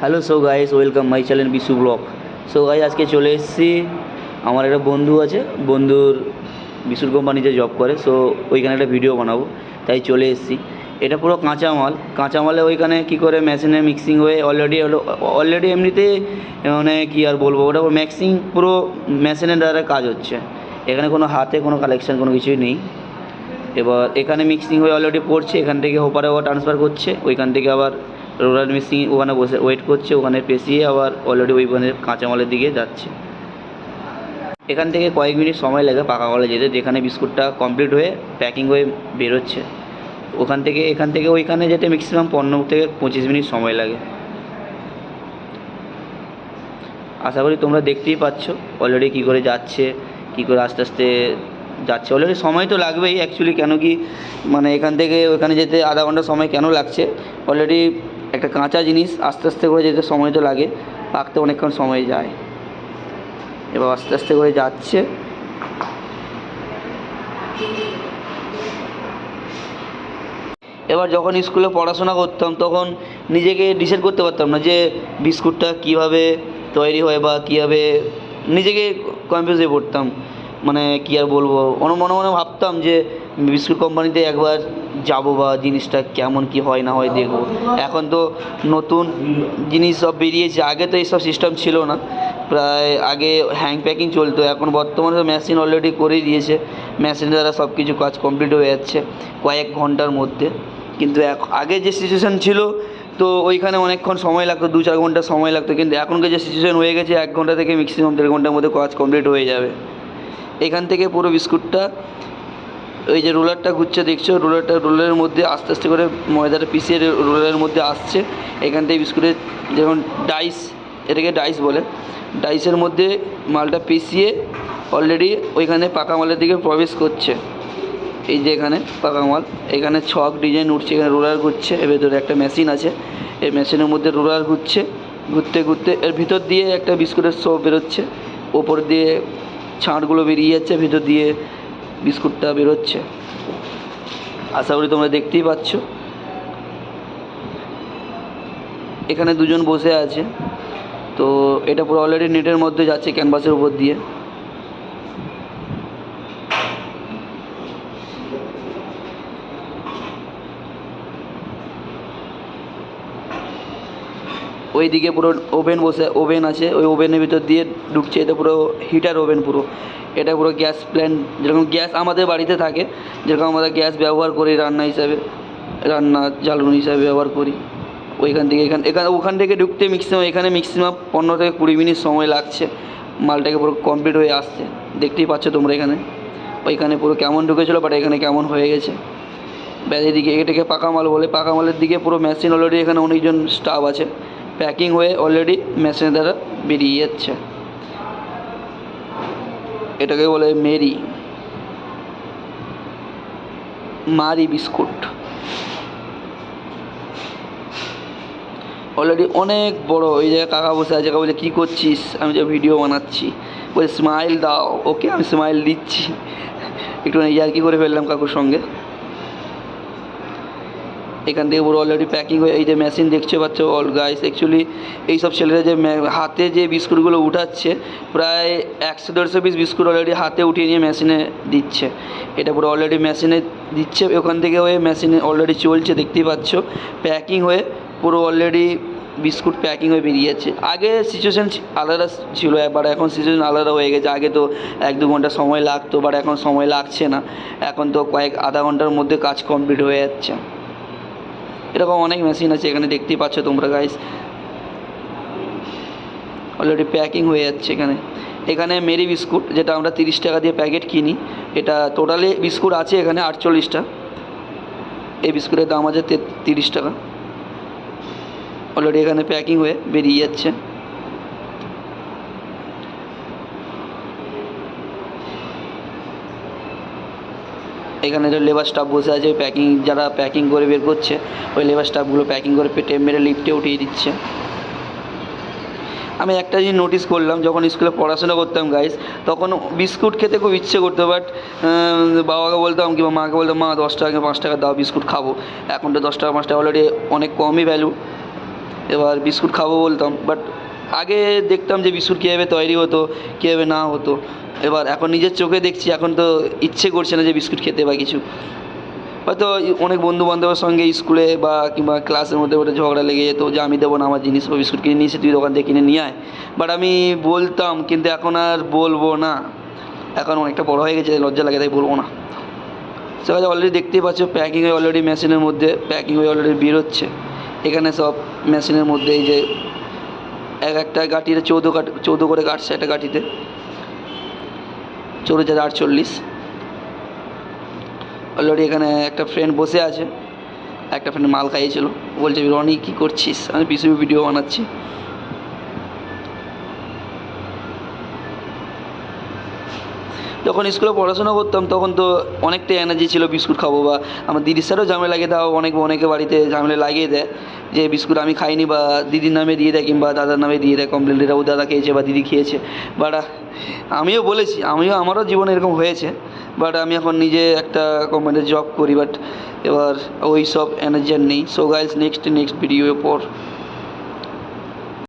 Hello so guys welcome my channel Bishu vlog so guys আজকে চলে এসেছি। আমার একটা বন্ধু আছে, বন্ধুর বিশুর কোম্পানিতে জব করে সো ওইখানে একটা ভিডিও বানাবো। তাই চলে এসেছি। এটা পুরো কাঁচা মাল কাঁচা মালে ওইখানে কী করে মেশিনে মিক্সিং হয়ে অলরেডি অলরেডি এমনিতে মানে কী আর বলব, ওটা মিক্সিং পুরো মেশিনের দ্বারা কাজ হচ্ছে। এখানে কোনো হাতে কোনো কালেকশন কোনো কিছুই নেই। এবার এখানে মিক্সিং হয়ে অলরেডি পড়ছে, এখান থেকে ওপারে আবার ট্রান্সফার করছে, ওইখান থেকে আবার রোলার মিক্সিং ওখানে বসে ওয়েট করছে, ওখানে পেশিয়ে আবার অলরেডি ওইখানে কাঁচামালের দিকে যাচ্ছে। এখান থেকে কয়েক মিনিট সময় লাগে পাকা কলে যেতে, যেখানে বিস্কুটটা কমপ্লিট হয়ে প্যাকিং হয়ে বেরোচ্ছে। ওখান থেকে, এখান থেকে ওইখানে যেতে ম্যাক্সিমাম পনেরো থেকে পঁচিশ মিনিট সময় লাগে। আশা করি তোমরা দেখতেই পাচ্ছ অলরেডি কী করে যাচ্ছে, কী করে আস্তে আস্তে যাচ্ছে। অলরেডি সময় তো লাগবেই অ্যাকচুয়ালি কেন কি মানে এখান থেকে ওখানে যেতে আধা ঘণ্টা সময় কেন লাগছে? অলরেডি একটা কাঁচা জিনিস আস্তে আস্তে করে যেতে সময় তো লাগে পাকতে অনেকক্ষণ সময় যায়। এবার আস্তে আস্তে করে যাচ্ছে। এবার যখন স্কুলে পড়াশোনা করতাম, তখন নিজেকে ডিসাইড করতে পারতাম না যে বিস্কুটটা কীভাবে তৈরি হয় বা কীভাবে নিজেকে কনফিউজ হয়ে পড়তাম। মানে কী আর বলব? অন মনে মনে ভাবতাম যে বিস্কুট কোম্পানিতে একবার যাব বা জিনিসটা কেমন কি হয় না হয় দেখব। এখন তো নতুন জিনিস সব বেরিয়েছে। আগে তো এইসব সিস্টেম ছিল না। প্রায় আগে হ্যাং প্যাকিং চলতো। এখন বর্তমানে মেশিন অলরেডি করেই দিয়েছে। মেশিন দ্বারা সব কিছু কাজ কমপ্লিট হয়ে যাচ্ছে কয়েক ঘণ্টার মধ্যে। কিন্তু আগে যে সিচুয়েশান ছিল, তো ওইখানে অনেকক্ষণ সময় লাগতো। দু চার ঘণ্টা সময় লাগতো। কিন্তু এখনকার যে সিচুয়েশান হয়ে গেছে, এক ঘণ্টা থেকে ম্যাক্সিমাম দেড় ঘণ্টার মধ্যে কাজ কমপ্লিট হয়ে যাবে। এখান থেকে পুরো বিস্কুটটা, ওই যে রোলারটা ঘুরছে দেখছ, রোলারটা, রোলারের মধ্যে আস্তে আস্তে করে ময়দাটা পিছিয়ে রোলারের মধ্যে আসছে। এখান থেকে বিস্কুটের যেমন ডাইস, এটাকে ডাইস বলে, ডাইসের মধ্যে মালটা পিষিয়ে অলরেডি ওইখানে পাকা মালের দিকে প্রবেশ করছে। এই যে এখানে পাকা মাল, এখানে ছক ডিজাইন উঠছে, এখানে রোলার ঘুরছে, এর ভেতরে একটা মেশিন আছে। এই মেশিনের মধ্যে রোলার ঘুরছে, ঘুরতে ঘুরতে, এর ভিতর দিয়ে একটা বিস্কুটের শো বেরোচ্ছে, ওপর দিয়ে ছাঁটগুলো বেরিয়ে যাচ্ছে, ভিতর দিয়ে বিস্কুটটা বেরোচ্ছে। আশা করি তোমরা দেখতেই পাচ্ছ। এখানে দুজন বসে আছে। তো এটা পুরো অলরেডি নেটের মধ্যে যাচ্ছে ক্যানভাসের উপর দিয়ে। ওইদিকে পুরো ওভেন বসে, ওভেন আছে, ওই ওভেনের ভিতর দিয়ে ঢুকছে, এটা পুরো হিটার ওভেন পুরো। এটা পুরো গ্যাস প্ল্যান্ট যেরকম গ্যাস আমাদের বাড়িতে থাকে, যেরকম আমরা গ্যাস ব্যবহার করি রান্না হিসাবে, রান্না জ্বালানি হিসাবে ব্যবহার করি। ওইখান থেকে এখান, এখানে, ওখান থেকে ঢুকতে ম্যাক্সিমাম এখানে ম্যাক্সিমাম পনেরো থেকে কুড়ি মিনিট সময় লাগছে। মালটাকে পুরো কমপ্লিট হয়ে আসছে। দেখতেই পাচ্ছ তোমরা এখানে। ওইখানে পুরো কেমন ঢুকেছিলো বাট এখানে কেমন হয়ে গেছে। ব্যাস এদিকে, এটাকে পাকা মাল বলে, পাকা মালের দিকে পুরো মেশিন অলরেডি এখানে অনেকজন স্টাফ আছে। প্যাকিং হয়ে অলরেডি মেশিনের দ্বারা বেরিয়ে যাচ্ছে। এটাকে বলে মেরি। মারি বিস্কুট। অলরেডি অনেক বড় ওই জায়গায় কাকা বসে আছে, কাকা বলে, কী করছিস? আমি যে ভিডিও বানাচ্ছি। বলে স্মাইল দাও। ওকে আমি স্মাইল দিচ্ছি। একটু ইয়ার্কি করে ফেললাম কাকুর সঙ্গে। এখান থেকে পুরো অলরেডি প্যাকিং হয়ে এই যে মেশিন দেখতে পাচ্ছ অল গাইস অ্যাকচুয়ালি এইসব ছেলেরা যে হাতে যে বিস্কুটগুলো উঠাচ্ছে, প্রায় একশো দেড়শো পিস বিস্কুট অলরেডি হাতে উঠিয়ে নিয়ে মেশিনে দিচ্ছে। এটা পুরো অলরেডি মেশিনে দিচ্ছে। ওখান থেকে হয়ে মেশিনে অলরেডি চলছে, দেখতেই পাচ্ছ। প্যাকিং হয়ে পুরো অলরেডি বিস্কুট প্যাকিং হয়ে বেরিয়ে যাচ্ছে আগে সিচুয়েশান আলাদা ছিল, এবার এখন সিচুয়েশান আলাদা হয়ে গেছে। আগে তো এক দু ঘণ্টা সময় লাগতো বাট এখন সময় লাগছে না। এখন তো কয়েক আধা ঘণ্টার মধ্যে কাজ কমপ্লিট হয়ে যাচ্ছে। এরকম অনেক মেশিন আছে, এখানে দেখতেই পাচ্ছ তোমরা গাইস অলরেডি প্যাকিং হয়ে যাচ্ছে এখানে। এখানে মেরি বিস্কুট যেটা আমরা তিরিশ টাকা দিয়ে প্যাকেট কিনি, এটা টোটালি বিস্কুট আছে এখানে আটচল্লিশটা। এই বিস্কুটের দাম আছে তিরিশ টাকা। অলরেডি এখানে প্যাকিং হয়ে বেরিয়ে যাচ্ছে। এখানে যে লেবার স্টাফ বসে আছে প্যাকিং যারা প্যাকিং করে বের করছে, ওই লেবার স্টাফগুলো প্যাকিং করে পেটে মেরে লিফটে উঠিয়ে দিচ্ছে। আমি একটা জিনিস নোটিস করলাম, যখন স্কুলে পড়াশোনা করতাম গাইস তখন বিস্কুট খেতে খুব ইচ্ছে করতো বাট বাবাকে বলতাম কিংবা মাকে বলতাম, মা, দশ টাকা, পাঁচ টাকা দাও, বিস্কুট খাব। এখন তো দশ টাকা, পাঁচ টাকা অলরেডি অনেক কমই ভ্যালু এবার বিস্কুট খাব বলতাম বাট আগে দেখতাম যে বিস্কুট কীভাবে তৈরি হতো, কীভাবে না হতো। এবার এখন নিজের চোখে দেখছি, এখন তো ইচ্ছে করছে না যে বিস্কুট খেতে বা কিছু। হয়তো অনেক বন্ধু বান্ধবের সঙ্গে স্কুলে বা কিংবা ক্লাসের মধ্যে ওটা ঝগড়া লেগে যেত যে আমি দেবো না আমার জিনিস বা বিস্কুট কিনে নিয়েছি তুই দোকান থেকে কিনে নিয়ে আয়। বাট আমি বলতাম, কিন্তু এখন আর বলব না। এখন অনেকটা বড় হয়ে গেছে, লজ্জা লাগে তাই বলব না। সে কাছে অলরেডি দেখতেই পাচ্ছ প্যাকিং হয়ে অলরেডি মেশিনের মধ্যে প্যাকিং হয়ে অলরেডি বেরোচ্ছে। এখানে সব মেশিনের মধ্যে এই যে এক একটা গাঠিতে চৌদ্দ কাট, চৌদ্দ করে কাটছে একটা গাঠিতে চৌদ্দ হাজার আটচল্লিশ। অলরেডি এখানে একটা ফ্রেন্ড বসে আছে। একটা ফ্রেন্ড মাল খাইয়েছিল। বলছে, রনি, কী করছিস? আমি পিসিবি ভিডিও বানাচ্ছি। যখন স্কুলে পড়াশোনা করতাম, তখন তো অনেকটাই এনার্জি ছিল বিস্কুট খাব বা আমার দিদির সাথেও ঝামেলা লাগিয়ে দাও অনেক অনেকে বাড়িতে ঝামেলা লাগিয়ে দেয় যে বিস্কুট আমি খাইনি বা দিদির নামে দিয়ে দেয় কিংবা দাদার নামে দিয়ে দেয় কমপ্লেন এটা ও দাদা খেয়েছে বা দিদি খেয়েছে। বাট আমিও বলেছি, আমিও আমারও জীবনে এরকম হয়েছে বাট আমি এখন নিজে একটা কোম্পানিতে জব করি বাট এবার ওই সব এনার্জি আর নেই। So guys next next video পর